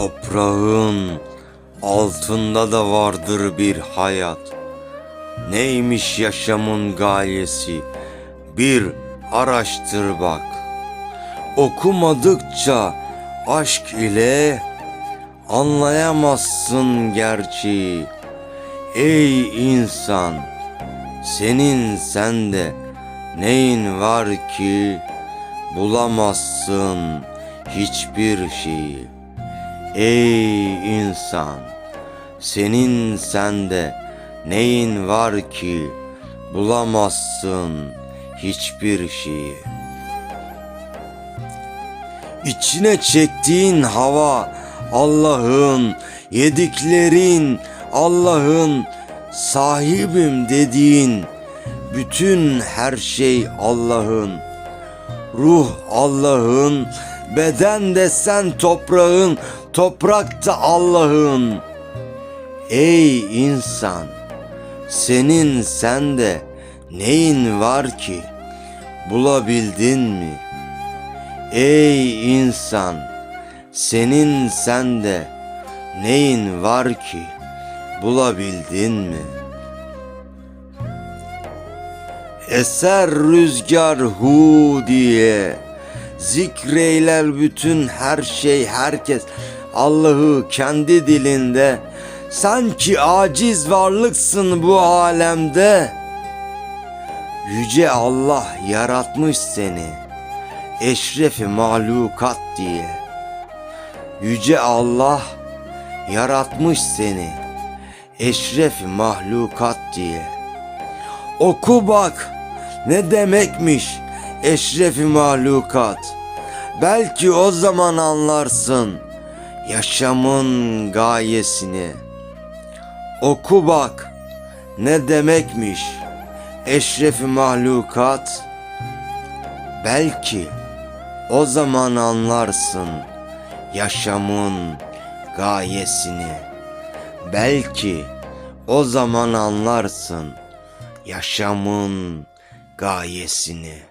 Toprağın altında da vardır bir hayat. Neymiş yaşamın gayesi? Bir araştır bak. Okumadıkça aşk ile anlayamazsın gerçeği. Ey insan, senin sende neyin var ki bulamazsın hiçbir şeyi. Ey insan, senin sende neyin var ki bulamazsın hiçbir şeyi. İçine çektiğin hava Allah'ın, yediklerin Allah'ın, sahibim dediğin bütün her şey Allah'ın. Ruh Allah'ın, beden de sen toprağın, toprak da Allah'ın. Ey insan, senin sende neyin var ki? Bulabildin mi? Ey insan, senin sende neyin var ki? Bulabildin mi? Eser rüzgar hu diye Zikreyler bütün her şey herkes Allah'ı kendi dilinde. Sanki aciz varlıksın bu alemde. Yüce Allah yaratmış seni Eşrefi mahlukat diye. Yüce Allah yaratmış seni Eşrefi mahlukat diye. Oku bak ne demekmiş eşrefi mahlukat. Belki o zaman anlarsın yaşamın gayesini. Oku bak ne demekmiş eşrefi mahlukat. Belki o zaman anlarsın yaşamın gayesini. Belki o zaman anlarsın yaşamın gayesini.